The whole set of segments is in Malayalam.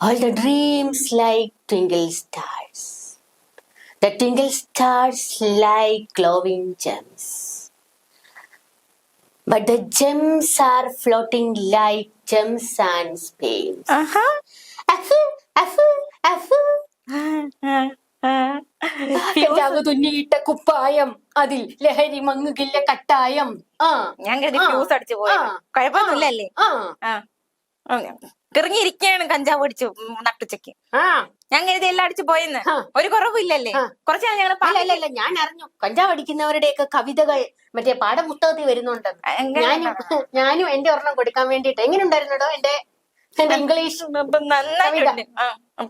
All the dreams like twinkle stars. The twinkle stars like glowing gems. But the gems are floating like gems and space. കഞ്ചാവ് തുന്നിയിട്ട കുപ്പായം അതിൽ ലഹരി മങ്ങുകില്ല കട്ടായം ആ ഞാൻ കരുതി ഫ്യൂസ് അടിച്ചു പോയി കുഴപ്പമൊന്നുമില്ലല്ലേ ആ കിറങ്ങിയിരിക്കുകയാണ് കഞ്ചാവ് അടിച്ചു നട്ടുച്ചക്ക് ഞാൻ കരുതി എല്ലാം അടിച്ചു പോയെന്ന്. ഒരു കുറവില്ലല്ലേ. കുറച്ച് ഞങ്ങൾ ഞാൻ അറിഞ്ഞു. കഞ്ചാവ് അടിക്കുന്നവരുടെയൊക്കെ കവിതകൾ മറ്റേ പാഠപുസ്തകത്തിൽ വരുന്നുണ്ട്. ഞാനും ഞാനും എന്റെ ഒരെണ്ണം കൊടുക്കാൻ വേണ്ടിട്ട് എങ്ങനെ ഉണ്ടായിരുന്നടോ എന്റെ ഇംഗ്ലീഷ്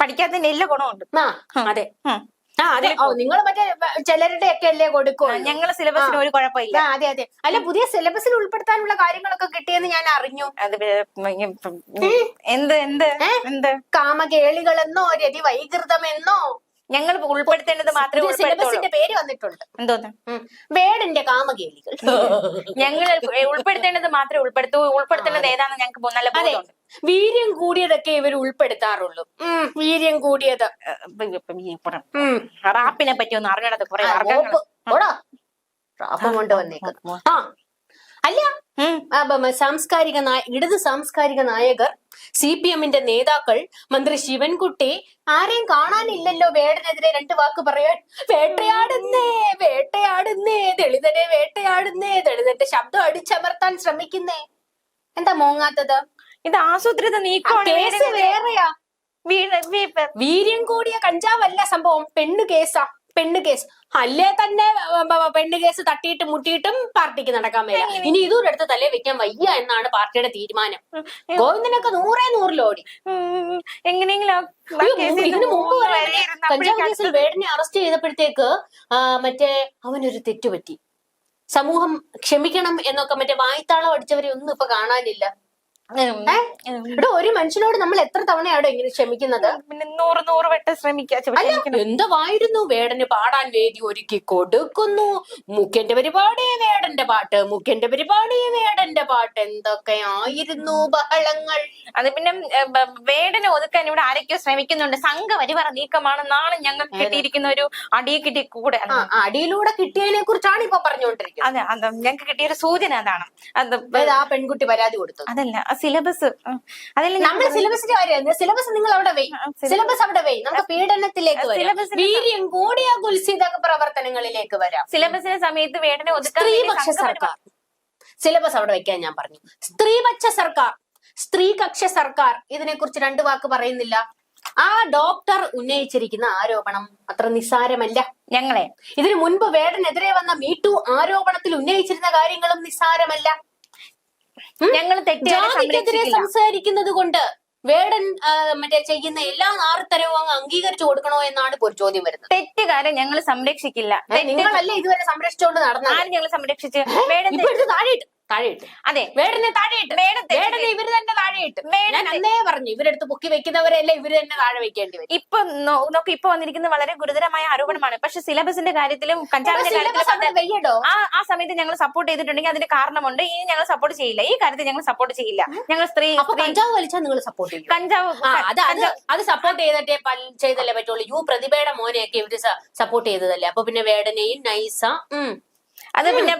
പഠിക്കാത്തതിന്റെ എല്ലാ ഗുണമുണ്ട്. അതെ. ആ അതെ. നിങ്ങൾ മറ്റേ ചിലരുടെ ഒക്കെ അല്ലേ കൊടുക്കും? ഞങ്ങളെ സിലബസിന് ഒരു കുഴപ്പമില്ല. അതെ അതെ. അല്ല പുതിയ സിലബസിൽ ഉൾപ്പെടുത്താനുള്ള കാര്യങ്ങളൊക്കെ കിട്ടിയെന്ന് ഞാൻ അറിഞ്ഞു. എന്ത് എന്ത് എന്ത്? കാമകേളികളെന്നോ രതി വൈകൃതമെന്നോ? ഞങ്ങൾ ഉൾപ്പെടുത്തേണ്ടത് മാത്രമേ സിലബസിന്റെ പേര് വന്നിട്ടുണ്ട്. എന്തോന്ന്? വേടിന്റെ കാമകേളികൾ. ഞങ്ങൾ ഉൾപ്പെടുത്തേണ്ടത് മാത്രമേ ഉൾപ്പെടുത്തൂ ഉൾപ്പെടുത്തേണ്ടത് ഏതാണെന്ന് ഞങ്ങൾക്ക് നല്ല ബോധമുണ്ട്. വീര്യം കൂടിയതൊക്കെ ഇവർ ഉൾപ്പെടുത്താറുള്ളൂ. ഉം, വീര്യം കൂടിയത്. റാപ്പിനെ പറ്റി ഒന്ന് അറിയണത് കുറെ ഓപ്പ്. ഓടാ റാപ്പം ആ അല്ല ആ, ബ- ബ- സാംസ്കാരിക നായ ഇടത് സാംസ്കാരിക നായകർ സി പി എമ്മിന്റെ നേതാക്കൾ മന്ത്രി ശിവൻകുട്ടി ആരെയും കാണാനില്ലല്ലോ വേടനെതിരെ രണ്ട് വാക്ക് പറയാൻ. വേട്ടയാടുന്നേ വേട്ടയാടുന്നേ ദളിതനെ വേട്ടയാടുന്നേ ദളിതന്റെ ശബ്ദം അടിച്ചമർത്താൻ ശ്രമിക്കുന്നേ. എന്താ മോങ്ങാത്തത്? ഇത് ആസൂത്രിത നീക്കമാണ്. വേറെയാ. വീര്യം കൂടിയ കഞ്ചാവല്ല സംഭവം. പെണ്ണു കേസാ. പെണ്ണ് കേസ്. അല്ലേ തന്നെ പെണ്ണ് കേസ് തട്ടിയിട്ട് മുട്ടിയിട്ടും പാർട്ടിക്ക് നടക്കാൻ വയ്യ. ഇനി ഇതൊരു അടുത്ത് തലേ വെക്കാൻ വയ്യ എന്നാണ് പാർട്ടിയുടെ തീരുമാനം. ഗോവിന്ദനൊക്കെ നൂറേ നൂറിലോടി എങ്ങനെയെങ്കിലും ഇതിനു മുമ്പ് കഞ്ചാവ് കേസിൽ വേടനെ അറസ്റ്റ് ചെയ്തപ്പോഴത്തേക്ക് മറ്റേ അവനൊരു തെറ്റുപറ്റി. സമൂഹം ക്ഷമിക്കണം എന്നൊക്കെ മറ്റേ വായ്ത്താളം അടിച്ചവരെ ഒന്നും ഇപ്പൊ കാണാനില്ല. ഒരു മനുഷ്യനോട് നമ്മൾ എത്ര തവണയാണ് ഇങ്ങനെ ക്ഷമിക്കുന്നത്? പിന്നെ നൂറ് നൂറ് വട്ടം ശ്രമിക്കുക. എന്തുവായിരുന്നു വേടന് പാടാൻ വേദി ഒരുക്കി കൊടുക്കുന്നു. മുഖ്യന്റെ പരിപാടി വേടന്റെ പാട്ട്. മുഖ്യന്റെ പരിപാടി വേടന്റെ പാട്ട്. എന്തൊക്കെ ആയിരുന്നു ബഹളങ്ങൾ? അത് പിന്നെ വേടനെ ഒതുക്കാൻ ഇവിടെ ആരൊക്കെയോ ശ്രമിക്കുന്നുണ്ട്. സംഘപരിവാര നീക്കമാണെന്നാണ് ഞങ്ങൾ കിട്ടിയിരിക്കുന്ന ഒരു അടിയെ കിട്ടി കൂടെ. അടിയിലൂടെ കിട്ടിയതിനെ കുറിച്ചാണ് ഇപ്പൊ പറഞ്ഞുകൊണ്ടിരിക്കുന്നത്. അതെ ഞങ്ങൾക്ക് കിട്ടിയ കിട്ടിയൊരു സൂചന അതാണ്. ആ പെൺകുട്ടി പരാതി കൊടുത്തു അതല്ല സിലബസ് അതല്ല ഞാൻ നമ്മൾ സിലബസിന്റെ കാര്യം സിലബസ് നിങ്ങൾ അവിടെ വെയ്. സിലബസ് അവിടെ വെയ്. നമുക്ക് പീഡനത്തിലേക്ക് വരാം. വീര്യം കൂടിയ കുൽസിത പ്രവർത്തനങ്ങളിലേക്ക് വരാം. സിലബസിന്റെ സമയത്ത് വേടനെ സ്ത്രീപക്ഷ സർക്കാർ. സിലബസ് അവിടെ വെക്കാൻ ഞാൻ പറഞ്ഞു. സ്ത്രീപക്ഷ സർക്കാർ. സ്ത്രീകക്ഷ സർക്കാർ. ഇതിനെക്കുറിച്ച് രണ്ട് വാക്ക് പറയുന്നില്ല. ആ ഡോക്ടർ ഉന്നയിച്ചിരിക്കുന്ന ആരോപണം അത്ര നിസ്സാരമല്ല. ഞങ്ങളെ. ഇതിനു മുൻപ് വേടനെതിരെ വന്ന മീ ടു ആരോപണത്തിൽ ഉന്നയിച്ചിരുന്ന കാര്യങ്ങളും നിസ്സാരമല്ല. ഞങ്ങൾ ജാതിക്കെതിരെ സംസാരിക്കുന്നത് കൊണ്ട് വേടൻ മറ്റേ ചെയ്യുന്ന എല്ലാ നാർത്തരവും അങ്ങ് അംഗീകരിച്ചു കൊടുക്കണോ എന്നാണ് ഇപ്പോൾ ഒരു ചോദ്യം വരുന്നത്. തെറ്റുകാരെ ഞങ്ങൾ സംരക്ഷിക്കില്ല. നിങ്ങളല്ലേ ഇതുവരെ സംരക്ഷിച്ചുകൊണ്ട് നടന്നത്? ആര് ഞങ്ങൾ സംരക്ഷിച്ച്? വേടൻ താഴെ താഴെയിട്ട്. അതെ. വേടനെ താഴെയിട്ട്. വേടൻ തെറ്റ് വേടനെ ഇവർ തന്നെ താഴെയിട്ട്. വേടൻ ഞാൻ അന്നേ പറഞ്ഞു ഇവരെടുത്ത് പൊക്കി വെക്കുന്നവരെല്ലാം ഇവർ തന്നെ താഴെ വെക്കേണ്ടി വരും. ഇപ്പൊ നോക്ക് ഇപ്പൊ വന്നിരിക്കുന്ന വളരെ ഗുരുതരമായ ആരോപണമാണ്. പക്ഷെ സിലബസിന്റെ കാര്യത്തിലും കഞ്ചാവിന്റെ കാര്യത്തിലും ആ സമയത്ത് ഞങ്ങൾ സപ്പോർട്ട് ചെയ്തിട്ടുണ്ടെങ്കിൽ അതിന്റെ കാരണമുണ്ട്. ഇനി ഞങ്ങൾ സപ്പോർട്ട് ചെയ്യില്ല. ഈ കാര്യത്തിൽ ഞങ്ങൾ സപ്പോർട്ട് ചെയ്യില്ല. ഞങ്ങൾ സ്ത്രീ കഞ്ചാവ് വലിച്ചാൽ നിങ്ങൾ സപ്പോർട്ട് ചെയ്യും? കഞ്ചാവ് ആ അത് സപ്പോർട്ട് ചെയ്തിട്ടേ ചെയ്തല്ലേ പറ്റുള്ളൂ. യു പ്രതിഭയുടെ മോനെയൊക്കെ ഇവർ സപ്പോർട്ട് ചെയ്തതല്ലേ. അപ്പൊ പിന്നെ വേടനെയും നൈസ അത് പിന്നെ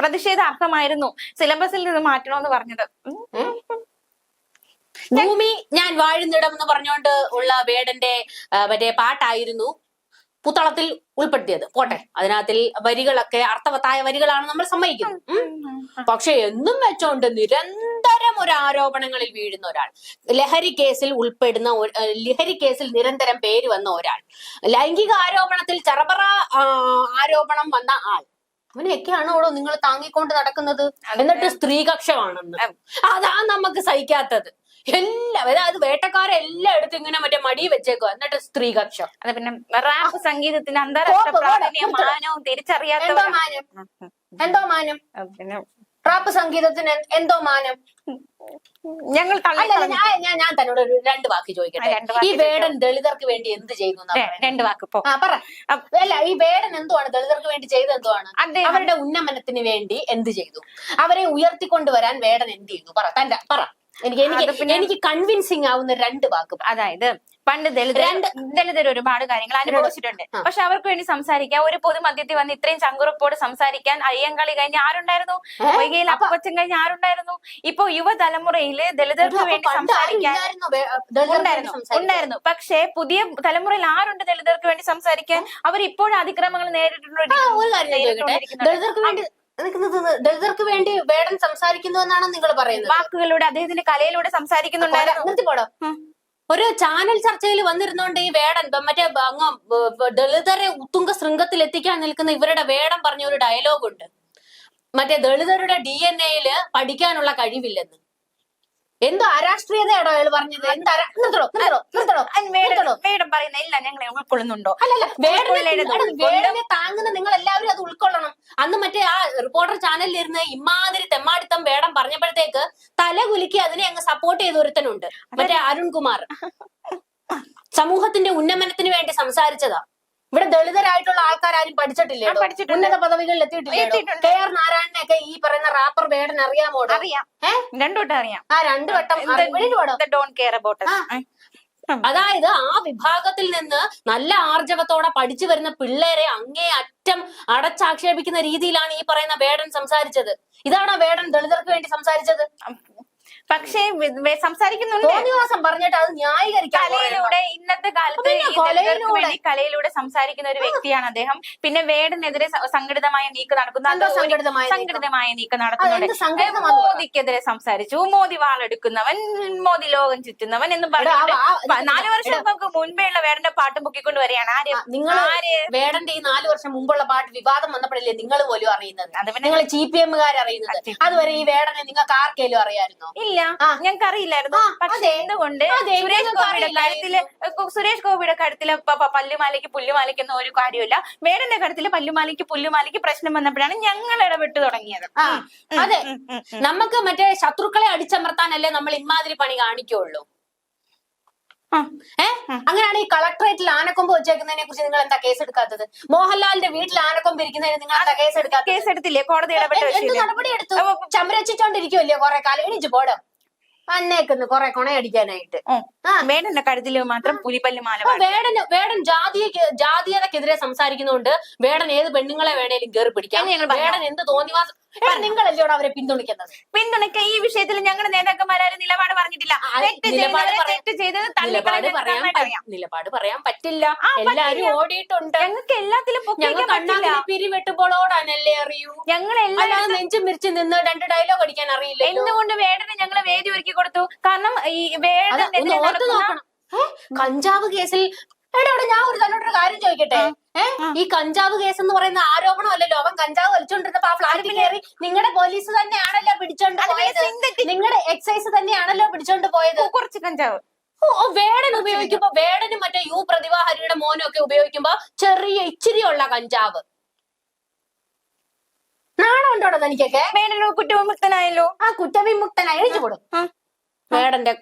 പ്രതിഷേധ അർത്ഥമായിരുന്നു സിലബസിൽ നിന്ന് മാറ്റണമെന്ന് പറഞ്ഞത്. ഭൂമി ഞാൻ വാഴുന്നിടം എന്ന് പറഞ്ഞുകൊണ്ട് ഉള്ള വേടന്റെ മറ്റേ പാട്ടായിരുന്നു പുത്തളത്തിൽ ഉൾപ്പെടുത്തിയത്. പോട്ടെ അതിനകത്തിൽ വരികളൊക്കെ അർത്ഥവത്തായ വരികളാണ് നമ്മൾ സമ്മതിക്കുന്നത്. പക്ഷെ എന്നും വെച്ചോണ്ട് നിരന്തരം ഒരു ആരോപണങ്ങളിൽ വീഴുന്ന ഒരാൾ ലഹരി കേസിൽ ഉൾപ്പെടുന്ന ലഹരി കേസിൽ നിരന്തരം പേര് വന്ന ഒരാൾ ലൈംഗിക ആരോപണത്തിൽ ചറബറ ആരോപണം വന്ന ആൾ അവനെയൊക്കെയാണോ നിങ്ങൾ താങ്ങിക്കൊണ്ട് നടക്കുന്നത്? എന്നിട്ട് സ്ത്രീകക്ഷമാണെന്ന്. അതാ. നമുക്ക് സഹിക്കാത്തത്. എല്ലാം അതായത് വേട്ടക്കാരെല്ലാം എടുത്ത് ഇങ്ങനെ മറ്റേ മടി വെച്ചേക്കുക എന്നിട്ട് സ്ത്രീകക്ഷം. അതെ പിന്നെ റാപ്പ് സംഗീതത്തിന് അന്താരാഷ്ട്ര എന്തോ മാനം? എന്തോ മാനം? പിന്നെ റാപ്പ് സംഗീതത്തിന് എന്തോ മാനം? ഞങ്ങൾ ഞാൻ ഞാൻ തന്നോട് ഒരു രണ്ട് വാക്ക് ചോദിക്കട്ടെ? ഈ വേടൻ ദളിതർക്ക് വേണ്ടി എന്ത് എന്നാ രണ്ട് വാക്ക് പറ. അല്ല ഈ വേടൻ എന്തുവാണ്? ദളിതർക്ക് വേണ്ടി ചെയ്ത് എന്തുവാണ്? അവരുടെ ഉന്നമനത്തിന് വേണ്ടി എന്ത് ചെയ്തു? അവരെ ഉയർത്തിക്കൊണ്ടുവരാൻ വേടൻ എന്ത് ചെയ്തു പറ തന്റെ പറ. എനിക്ക് എനിക്ക് എനിക്ക് കൺവിൻസിങ് ആവുന്ന രണ്ട് വാക്ക് അതായത് പണ്ട് ദളിതർ രണ്ട്- ദളിതർ ഒരുപാട് കാര്യങ്ങൾ അനുഭവിച്ചിട്ടുണ്ട്. പക്ഷെ അവർക്ക് വേണ്ടി സംസാരിക്കാൻ ഒരു പൊതുമധ്യത്തിൽ വന്ന് ഇത്രയും ചങ്കുറപ്പോട് സംസാരിക്കാൻ അയ്യങ്കളി കഴിഞ്ഞ ആരുണ്ടായിരുന്നു? വൈകിയിൽ അപ്പച്ചൻ കഴിഞ്ഞ ആരുണ്ടായിരുന്നു? ഇപ്പൊ യുവതലമുറയിൽ ദളിതർക്ക് വേണ്ടി സംസാരിക്കാൻ ഉണ്ടായിരുന്നു പക്ഷെ പുതിയ തലമുറയിൽ ആരുണ്ട് ദളിതർക്ക് വേണ്ടി സംസാരിക്കാൻ? അവർ ഇപ്പോഴും അതിക്രമങ്ങൾ നേരിട്ടുണ്ട് നിൽക്കുന്നത് ദളിതർക്ക് വേണ്ടി വേടൻ സംസാരിക്കുന്നു എന്നാണ് നിങ്ങൾ പറയുന്നത്? വാക്കുകളിലൂടെ അദ്ദേഹത്തിന്റെ കലയിലൂടെ കൊല- സംസാരിക്കുന്നുണ്ടായിരുന്നു നിർത്തിപ്പോടോ. ഒരു ചാനൽ ചർച്ചയിൽ വന്നിരുന്നോണ്ട് ഈ വേടൻ മറ്റേ അങ്ങ് ദളിതരെ ഉത്തുംഗ ശൃംഗത്തിൽ എത്തിക്കാൻ നിൽക്കുന്ന ഇവരുടെ വേടം പറഞ്ഞ ഒരു ഡയലോഗ് ഉണ്ട് മറ്റേ ദളിതരുടെ ഡി എൻ എയിൽ പഠിക്കാനുള്ള കഴിവില്ലെന്ന്. എന്തോ അരാഷ്ട്രീയതയാണോ അയാൾ പറഞ്ഞത്? എന്താ മേഡം പറയുന്ന എല്ലാം ഞങ്ങളെ ഉൾക്കൊള്ളുന്നുണ്ടോ? അല്ലല്ല വേടനെ താങ്ങുന്ന നിങ്ങൾ എല്ലാവരും അത് ഉൾക്കൊള്ളണം. അന്ന് മറ്റേ ആ റിപ്പോർട്ടർ ചാനലിൽ ഇരുന്ന് ഇമാതിരി തെമ്മാടിത്തം വേടം പറഞ്ഞപ്പോഴത്തേക്ക് തല കുലുക്കി അതിനെ അങ്ങ് സപ്പോർട്ട് ചെയ്ത ഒരുത്തനുണ്ട്. മറ്റേ അരുൺകുമാർ. സമൂഹത്തിന്റെ ഉന്നമനത്തിന് വേണ്ടി സംസാരിച്ചതാ. ഇവിടെ ദളിതരായിട്ടുള്ള ആൾക്കാരും പഠിച്ചിട്ടില്ലേ. ഉന്നത പദവികളിൽ എത്തിയിട്ടില്ലേ. കെ ആർ നാരായണനെയൊക്കെ ഈ പറയുന്ന റാപ്പർ വേടൻ അറിയാമോ അറിയാം. രണ്ടുവട്ടം അറിയാം. ആ രണ്ടു വട്ടം ഡോൺ കെയർ അബൌട്ട്. അതായത് ആ വിഭാഗത്തിൽ നിന്ന് നല്ല ആർജവത്തോടെ പഠിച്ചു വരുന്ന പിള്ളേരെ അങ്ങേ അറ്റം അടച്ചാക്ഷേപിക്കുന്ന രീതിയിലാണ് ഈ പറയുന്ന വേടൻ സംസാരിച്ചത്. ഇതാണോ വേടൻ ദളിതർക്ക് വേണ്ടി സംസാരിച്ചത്? പക്ഷേ സംസാരിക്കുന്നുണ്ട്. തോന്നിവാസം പറഞ്ഞിട്ട് അത് ന്യായീകരിക്കാൻ കലയിലൂടെ ഇന്നത്തെ കാലത്ത് കലയിലൂടെ. വേണ്ടി കലയിലൂടെ സംസാരിക്കുന്ന ഒരു വ്യക്തിയാണ് അദ്ദേഹം. പിന്നെ വേടനെതിരെ സംഘടിതമായ നീക്കം നടക്കുന്നു സംഘടിതമായ നീക്കം? നടക്കുന്നു നടത്തുന്നുണ്ട് മോദിക്കെതിരെ സംസാരിച്ചു. മോദി വാളെടുക്കുന്നവൻ മോദി ലോകം ചുറ്റുന്നവൻ എന്ന് പറഞ്ഞു നാല് വർഷം മുൻപേ ഉള്ള വേടന്റെ പാട്ട് പൊക്കിക്കൊണ്ട് വരികയാണ് ആര് നിങ്ങൾ ആര്? വേടന്റെ ഈ നാല് വർഷം മുമ്പുള്ള പാട്ട് വിവാദം വന്നപ്പോഴല്ലേ നിങ്ങൾ പോലും അറിയുന്നത്? അത് പിന്നെ നിങ്ങൾ ചി പി എമ്മുകാർ അറിയുന്നത്? അതുവരെ ഈ വേടനെ നിങ്ങൾക്ക് ആർക്കേലും അറിയായിരുന്നോ? ഇല്ല ആ. ഞങ്ങൾക്ക് അറിയില്ലായിരുന്നു പക്ഷെ എന്തുകൊണ്ട് സുരേഷ് ഗോപിയുടെ കഴുത്തിൽ സുരേഷ് ഗോപിയുടെ കഴുത്തിൽ പല്ലുമാലയ്ക്ക് പുല്ലുമാലയ്ക്ക് ഒന്നും ഒരു കാര്യമില്ല വേടന്റെ കഴുത്തിൽ പല്ലുമാലയ്ക്ക് പുല്ലുമാലയ്ക്ക് പ്രശ്നം വന്നപ്പോഴാണ് ഞങ്ങൾ ഇടപെട്ട് തുടങ്ങിയത്. അതെ. നമുക്ക് മറ്റേ ശത്രുക്കളെ അടിച്ചമർത്താനല്ലേ നമ്മൾ ഇമാതിരി പണി കാണിക്കുള്ളൂ. അങ്ങനെയാണ് ഈ കളക്ടറേറ്റിൽ ആനക്കൊമ്പ് വെച്ചേക്കുന്നതിനെ കുറിച്ച് നിങ്ങൾ എന്താ കേസ് എടുക്കാത്തത് മോഹൻലാലിന്റെ വീട്ടിൽ ആനക്കൊമ്പ് ഇരിക്കുന്നതിന് നിങ്ങൾ എന്താ കേസ് എടുക്കാത്തത് കേസ് എടുത്തില്ലേ കോടതി എന്ത് നടപടി എടുത്തു? ചമരച്ചിട്ടോണ്ടിരിക്കുമല്ലേ കൊറേ കാലം? എണീച്ചു പോടോ. അന്നേക്കുന്നു കൊറേ കൊണയടിക്കാനായിട്ട്. വേടന്റെ കഴുത്തിൽ മാത്രം പുലിപ്പല്ലി മാല വേടന് വേടൻ ജാതിയെ ജാതീയതക്കെതിരെ സംസാരിക്കുന്നതുകൊണ്ട് വേടൻ ഏത് പെണ്ണുങ്ങളെ വേണേലും കേറി പിടിക്കാം. വേടൻ എന്ത് തോന്നിവാസം അവരെ പിന്തുണയ്ക്കുന്നത്? പിന്തുണയ്ക്ക. ഈ വിഷയത്തിൽ ഞങ്ങളുടെ നേതാക്കന്മാരും നിലപാട് പറഞ്ഞിട്ടില്ല. തെറ്റ് തെറ്റ് ചെയ്തത് നിലപാട് പറയാൻ പറ്റില്ല. എല്ലാരും ഓടിയിട്ടുണ്ട്. ഞങ്ങൾക്ക് എല്ലാത്തിലും ഞങ്ങൾ കണ്ണാക്കിലെ പിരിവെട്ടുമ്പോളോടാണല്ലേ അറിയൂ? ഞങ്ങൾ എല്ലാം നെഞ്ചും മിരിച്ച് നിന്ന് രണ്ട് ഡയലോഗ് അടിക്കാൻ അറിയില്ല എന്തുകൊണ്ട് വേടന് ഞങ്ങൾ വേദി ഒരുക്കി കൊടുത്തു? കാരണം ഈ ഏ? കഞ്ചാവ് കേസിൽ എടാ എടാ, ഞാൻ ഒരു തന്നോട്ടൊരു കാര്യം ചോദിക്കട്ടെ? ഏ? ഈ കഞ്ചാവ് കേസ് എന്ന് പറയുന്ന ആരോപണമല്ലല്ലോ അവൻ കഞ്ചാവ് വലിച്ചോണ്ടിരുന്നപ്പോ ആ ഫ്ലാറ്റിൽ കയറി നിങ്ങളുടെ പോലീസ് തന്നെയാണല്ലോ പിടിച്ചോണ്ട് പോയത്? നിങ്ങളുടെ എക്സൈസ് തന്നെയാണല്ലോ പിടിച്ചോണ്ട് പോയത്? കുറച്ച് കഞ്ചാവ്. ഓ, വേടൻ ഉപയോഗിക്കുമ്പോ വേടനും മറ്റേ യു പ്രതിഭാഹരിയുടെ മോനും ഒക്കെ ഉപയോഗിക്കുമ്പോ ചെറിയ ഇച്ചിരിയുള്ള കഞ്ചാവ്. നാണമുണ്ടോടോ തനിക്കൊക്കെ? വേടനോ കുറ്റവിമുക്തനായല്ലോ? ആ കുറ്റവിമുക്തനായി. എഴുതി കൊടും. വേടന്റെ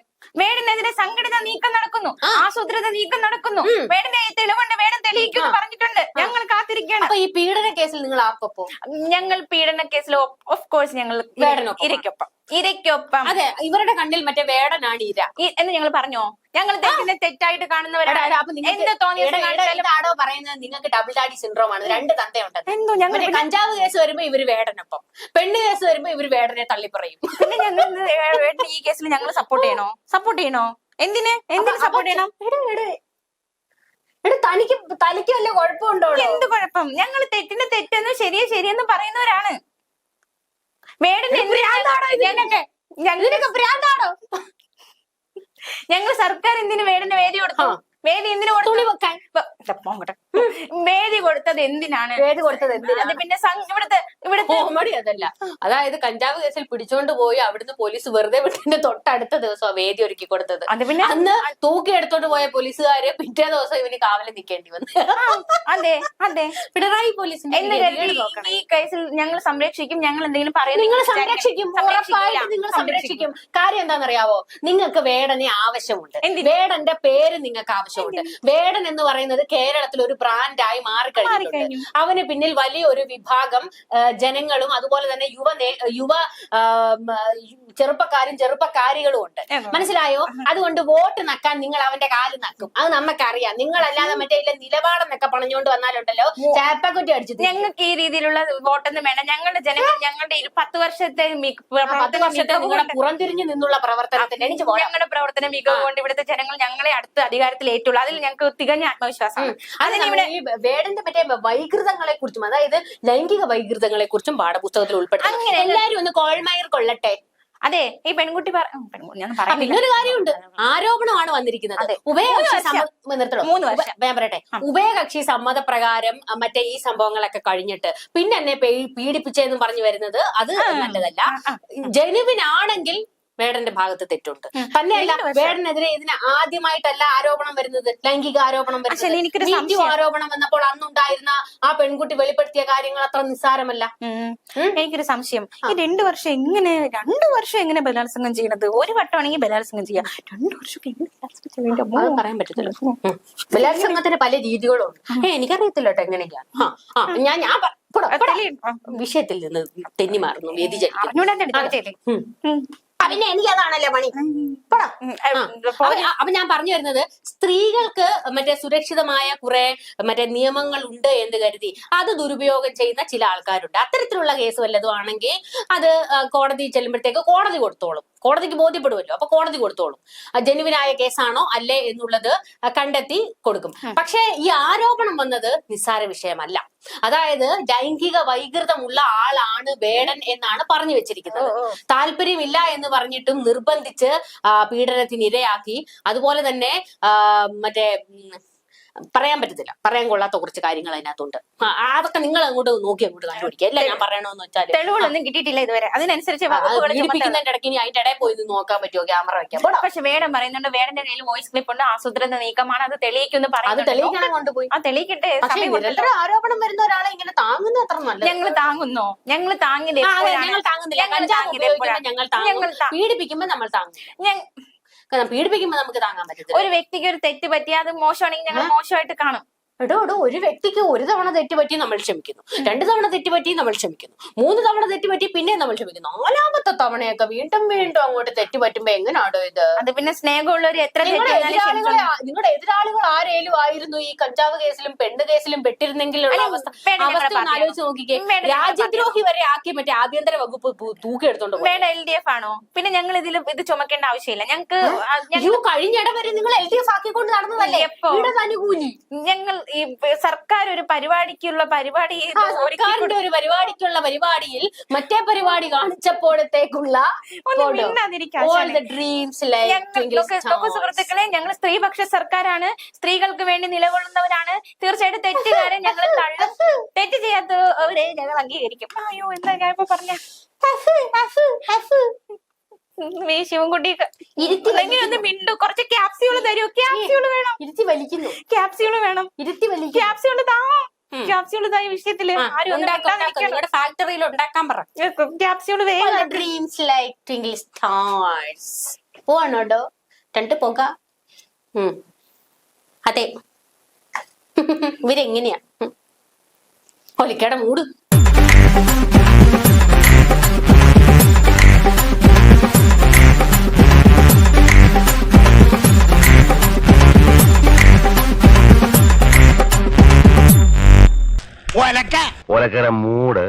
വേടനെതിരെ സംഘടിത നീക്കം നടക്കുന്നു. ആസൂത്രിത നീക്കം നടക്കുന്നു. വേടിന്റെ തെളിവുണ്ട് വേടം തെളിയിക്കുന്നു പറഞ്ഞിട്ടുണ്ട്. ഞങ്ങൾ കാത്തിരിക്കുകയാണ്. അപ്പൊ ഈ പീഡന കേസിൽ നിങ്ങൾ ആർക്കൊപ്പം? ഞങ്ങൾ പീഡന കേസിൽ ഓഫ് കോഴ്സ് ഞങ്ങൾ. ഇരയ്ക്കൊപ്പം ഇരയ്ക്കൊപ്പം. അതെ ഇവരുടെ കണ്ണിൽ മറ്റേ വേടനാണ് ഇര ഈ- എന്ന് ഞങ്ങൾ പറഞ്ഞോ? ഞങ്ങൾ തെറ്റിനെ തെറ്റായിട്ട് കാണുന്നവരാണ് എന്ത് തോന്നിയ എടാ, എടാ, പറയുന്നത്? നിങ്ങൾക്ക് ഡബിൾ ഡാഡി സിൻഡ്രോം ആണ്. രണ്ട് തന്തയുണ്ട് എന്തോ ഞങ്ങൾ മറ്റേ കഞ്ചാവ് കേസ് വരുമ്പോ ഇവർ വേടനൊപ്പം. പെണ്ണ് കേസ് വരുമ്പോ ഇവർ വേടനെ തള്ളി പറയും പിന്നെ ഞങ്ങൾ ഈ കേസിൽ ഞങ്ങൾ സപ്പോർട്ട് ചെയ്യണോ? സപ്പോർട്ട് ചെയ്യണോ? എന്തിന്? എന്തിന് സപ്പോർട്ട് ചെയ്യണം? എടാ, എടാ. എടാ തനിക്ക് തനിക്ക് വല്ല കുഴപ്പമുണ്ടോ? എന്ത് കുഴപ്പം? ഞങ്ങൾ തെറ്റിനെ തെറ്റെന്ന് ശരിയെ ശരിയെന്ന് പറയുന്നവരാണ്. വേടന് എന്തിനാ ഞങ്ങൾക്ക് ഞങ്ങൾക്ക് ഭ്രാന്താണോ? ഞങ്ങൾ സർക്കാർ എന്തിനു വേടന് വേദി കൊടുത്തു. വേദി എന്തിനു കൊടുത്തു? തുണി വെക്കാൻ. ഇപ്പൊ- ഇതാ വേദി കൊടുത്തത് എന്തിനാണ്? വേദി കൊടുത്തത് എന്തിനാണ്? അത് പിന്നെ ഇവിടുത്തെ ഇവിടുത്തെ കോമഡി അതല്ല. അതായത് കഞ്ചാവ് കേസിൽ പിടിച്ചോണ്ട് പോയി അവിടുന്ന് പോലീസ് വെറുതെ വിട്ടിന്റെ തൊട്ടടുത്ത ദിവസം വേദി ഒരുക്കി കൊടുത്തത്. അത് പിന്നെ അന്ന് തൂക്കി എടുത്തോണ്ട് പോയ പോലീസുകാര് പിറ്റേ ദിവസം ഇവന് കാവലെ നിൽക്കേണ്ടി വന്നു. അതെ അതെ. പിണറായി പോലീസിന്റെ നോക്കണം. ഈ കേസിൽ ഞങ്ങൾ സംരക്ഷിക്കും ഞങ്ങൾ എന്തെങ്കിലും നിങ്ങൾ സംരക്ഷിക്കും ഉറപ്പായിട്ട് നിങ്ങൾ സംരക്ഷിക്കും. കാര്യം എന്താണെന്നറിയാവോ? നിങ്ങൾക്ക് വേടനെ ആവശ്യമുണ്ട്? വേടന്റെ പേര് നിങ്ങൾക്ക് ആവശ്യമുണ്ട്. വേടൻ എന്ന് പറയുന്നത് കേരളത്തിൽ ഒരു ബ്രാൻഡായി മാറിക്കഴിഞ്ഞു. അവന് പിന്നിൽ വലിയൊരു വിഭാഗം ജനങ്ങളും അതുപോലെ തന്നെ യുവ യുവ ചെറുപ്പക്കാരും ചെറുപ്പക്കാരികളും ഉണ്ട്. മനസ്സിലായോ? അതുകൊണ്ട് വോട്ട് നക്കാൻ നിങ്ങൾ അവന്റെ കാൽ നക്കും. അത് നമുക്കറിയാം. നിങ്ങളല്ലാതെ മറ്റേ ഇല്ല നിലപാടെന്നൊക്കെ പണഞ്ഞുകൊണ്ട് വന്നാലുണ്ടല്ലോ ചാപ്പക്കുറ്റി അടിച്ചു. ഞങ്ങൾക്ക് ഈ രീതിയിലുള്ള വോട്ടൊന്നും വേണം ഞങ്ങളുടെ ജനങ്ങൾ ഞങ്ങളുടെ പത്ത് വർഷത്തെ പത്ത് വർഷത്തെ നിങ്ങളുടെ പുറംതിരിഞ്ഞു നിന്നുള്ള പ്രവർത്തനത്തിന് എനിക്ക് പോരാ ഞങ്ങളുടെ പ്രവർത്തന മികവ് കൊണ്ട് ഇവിടുത്തെ ജനങ്ങൾ ഞങ്ങളെ അടുത്ത് അധികാരത്തിൽ ഏറ്റുള്ളൂ അതിൽ ഞങ്ങൾക്ക് തികഞ്ഞ ആത്മവിശ്വാസമാണ്. അത് ഇവിടെ ഈ വേടന്റെ മറ്റേ വൈകൃതങ്ങളെ കുറിച്ചും അതായത് ലൈംഗിക വൈകൃതങ്ങളെ കുറിച്ചും പാഠപുസ്തകത്തിൽ ഉൾപ്പെടുത്തണം. അങ്ങനെ എല്ലാരും ഒന്ന് കോൾമയർ കൊള്ളട്ടെ. അതെ ഈ പെൺകുട്ടി പറഞ്ഞൊരു കാര്യമുണ്ട്. ആരോപണമാണ് വന്നിരിക്കുന്നത്. മൂന്ന് ഉപ- ഞാൻ പറയട്ടെ. ഉഭയകക്ഷി സമ്മതപ്രകാരം മറ്റേ ഈ സംഭവങ്ങളൊക്കെ കഴിഞ്ഞിട്ട് പിന്നെ എന്നെ പീഡിപ്പിച്ചെന്നും പറഞ്ഞു വരുന്നത് അത് നല്ലതല്ല. ജനുവിൻ ആണെങ്കിൽ വേടന്റെ ഭാഗത്ത് തെറ്റുണ്ട്. തന്നെയല്ല വേടനെതിരെ ഇതിന് ആദ്യമായിട്ടല്ല ആരോപണം വരുന്നത്. ലൈംഗിക ആരോപണം വരുന്നത്. ആരോപണം വന്നപ്പോൾ അന്നുണ്ടായിരുന്ന ആ പെൺകുട്ടി വെളിപ്പെടുത്തിയ കാര്യങ്ങൾ അത്ര നിസ്സാരമല്ല. എനിക്കൊരു സംശയം. ഈ രണ്ടു വർഷം എങ്ങനെ രണ്ടു വർഷം എങ്ങനെ ബലാത്സംഗം ചെയ്യണത്? ഒരു വട്ടമാണെങ്കിൽ ബലാത്സംഗം ചെയ്യാം. രണ്ടു വർഷം പറയാൻ പറ്റത്തില്ല. ബലാത്സംഗത്തിന് പല രീതികളും ഉണ്ട്. ഏ എനിക്കറിയത്തില്ല കേട്ടോ എങ്ങനെയൊക്കെയാണ് ഞാൻ ഞാൻ വിഷയത്തിൽ നിന്ന് തെന്നി മാറുന്നു വ്യതിചരിക്കുന്നു അറിഞ്ഞൂടാ എനിക്ക് പിന്നെ എനിക്കതാണല്ലേ പണി. അപ്പൊ ഞാൻ പറഞ്ഞു വരുന്നത് സ്ത്രീകൾക്ക് മറ്റേ സുരക്ഷിതമായ കുറെ മറ്റേ നിയമങ്ങൾ ഉണ്ട് എന്ന് കരുതി. അത് ദുരുപയോഗം ചെയ്യുന്ന ചില ആൾക്കാരുണ്ട്. അത്തരത്തിലുള്ള കേസ് വല്ലതും ആണെങ്കിൽ അത് കോടതി ചെല്ലുമ്പോഴത്തേക്ക് കോടതി കൊടുത്തോളും. കോടതിക്ക് ബോധ്യപ്പെടുമല്ലോ. അപ്പൊ കോടതി കൊടുത്തോളും. ജനുവിനായ കേസാണോ അല്ലേ എന്നുള്ളത് കണ്ടെത്തി കൊടുക്കും. പക്ഷേ ഈ ആരോപണം വന്നത് നിസ്സാര വിഷയമല്ല. അതായത് ലൈംഗിക വൈകൃതമുള്ള ആളാണ് വേടൻ എന്നാണ് പറഞ്ഞു വെച്ചിരിക്കുന്നത്. താല്പര്യമില്ല എന്ന് പറഞ്ഞിട്ടും നിർബന്ധിച്ച് പീഡനത്തിനിരയാക്കി. അതുപോലെ തന്നെ മറ്റേ പറയാൻ പറ്റത്തില്ല. പറയാൻ കൊള്ളാത്ത കുറച്ച് കാര്യങ്ങൾ അതിനകത്തുണ്ട്. അതൊക്കെ നിങ്ങൾ അങ്ങോട്ട് നോക്കി അങ്ങോട്ട് കണ്ടുപിടിക്കുക. എല്ലാം ഞാൻ പറയണമെന്ന് വെച്ചാൽ തെളിവുകളൊന്നും കിട്ടിയിട്ടില്ല ഇതുവരെ. അതിനനുസരിച്ച് പീഡിപ്പിക്കുന്നതിന്റെ ഇടയ്ക്ക് ഇനി അതിന്റെ ഇടയിൽ പോയി നോക്കാൻ പറ്റുമോ? ക്യാമറ വെക്കാൻ പക്ഷെ വേടം പറയുന്നുണ്ട് വേടന്റെ കയ്യിൽ വോയിസ് ക്ലിപ്പ് ഉണ്ട്. ആസൂത്രണ നീക്കമാണ്. അത് തെളിയിക്കുന്നു തെളിയിക്കാൻ ആ തെളിയിക്കട്ടെ. ആരോപണം വരുന്ന ഒരാളെ ഇങ്ങനെ താങ്ങുന്ന അത്ര നല്ലത് ഞങ്ങൾ താങ്ങുന്നോ? ഞങ്ങൾ താങ്ങില്ല ഞങ്ങൾ താങ്ങുന്നില്ല. ഞങ്ങൾ താങ്ങില്ല പീഡിപ്പിക്കുമ്പോൾ നമ്മൾ താങ്ങും. ഞ- കാരണം പീഡിപ്പിക്കുമ്പോൾ നമുക്ക് താങ്ങാൻ പറ്റത്തില്ല. ഒരു വ്യക്തിക്ക് ഒരു തെറ്റ് പറ്റിയാൽ അത് മോശമാണെങ്കിൽ ഞങ്ങൾ മോശമായിട്ട് കാണും. എടോ എടോ ഒരു വ്യക്തിക്ക് ഒരു തവണ തെറ്റുപറ്റി നമ്മൾ ക്ഷമിക്കുന്നു. രണ്ട് തവണ തെറ്റുപറ്റി നമ്മൾ ക്ഷമിക്കുന്നു. മൂന്ന് തവണ തെറ്റുപറ്റി പിന്നെ നമ്മൾ ക്ഷമിക്കുന്നു. നാലാമത്തെ തവണയൊക്കെ വീണ്ടും വീണ്ടും അങ്ങോട്ട് തെറ്റുപറ്റുമ്പോ എങ്ങനെയാണോ ഇത്? അത് പിന്നെ സ്നേഹമുള്ളവർ എത്ര നിങ്ങളുടെ ചെയ്താലും എതിരാളികളെ നിങ്ങളുടെ എതിരാളികൾ ആരേലും ആയിരുന്നു ഈ കഞ്ചാവ് കേസിലും പെണ്ണ് കേസിലും പെട്ടിരുന്നെങ്കിലുള്ള അവസ്ഥ. അവസ്ഥ ഒന്ന്. ആലോചിച്ച് നോക്കിക്കേ. രാജ്യദ്രോഹി വരെ ആക്കി മറ്റേ ആഭ്യന്തര വകുപ്പ് തൂക്കിയെടുത്തോണ്ട് വേണ്ട എൽ ഡി എഫ് ആണോ? പിന്നെ ഞങ്ങൾ ഇതിൽ ഇത് ചുമക്കേണ്ട ആവശ്യമില്ല. ഞങ്ങൾക്ക് കഴിഞ്ഞിട വരെ നിങ്ങൾ എൽ ഡി എഫ് ആക്കിക്കൊണ്ട് നടന്നതല്ലേ? എപ്പോ? ഇടതനുകൂലി. ഞങ്ങൾ ഈ സർക്കാർ ഒരു പരിപാടിക്കുള്ള പരിപാടി സർക്കാരിന്റെ ഒരു പരിപാടിക്കുള്ള പരിപാടിയിൽ മറ്റേ പരിപാടി കാണിച്ചപ്പോഴത്തേക്കുള്ള. സുഹൃത്തുക്കളെ ഞങ്ങൾ സ്ത്രീപക്ഷ സർക്കാരാണ്. സ്ത്രീകൾക്ക് വേണ്ടി നിലകൊള്ളുന്നവരാണ്. തീർച്ചയായിട്ടും തെറ്റുകാരെ ഞങ്ങൾ തള്ളും. തെറ്റ് ചെയ്യാത്തവരെ ഞങ്ങൾ അംഗീകരിക്കും. അയ്യോ എന്താ ഞാൻ ഇപ്പൊ പറഞ്ഞ? ഈ ശിവൻകുട്ടി ഒന്ന് മിണ്ടു. കുറച്ച് ക്യാപ്സ്യൂൾ തരൂ. ക്യാപ്സ്യൂൾ വേണം. ഇരുത്തി വലിക്കുന്നു. ക്യാപ്സ്യൂൾ വേണം. ഇരുത്തി വലിക്കുന്നു. ക്യാപ്സ്യൂൾ താ ഉം. ക്യാപ്സ്യൂൾ താ ഈ വിഷയത്തിൽ. ആരും ഒന്നും ഉണ്ടാക്കാം, ഉണ്ടാക്കാം. മിണ്ടാതിരിക്കണം. നിങ്ങളുടെ ഫാക്ടറിയിൽ ഉണ്ടാക്കാൻ പറ. ക്യാപ്സ്യൂൾ വേഗം ഡ്രീംസ് ലൈക്ക് ട്വിങ്കിൾ സ്റ്റാർസ് പോവാണോടോ രണ്ട് പോക. അതെ. ഇവരെങ്ങനെയാ. ഒലിക്കട മൂട്. ഒലക്കര മൂട്.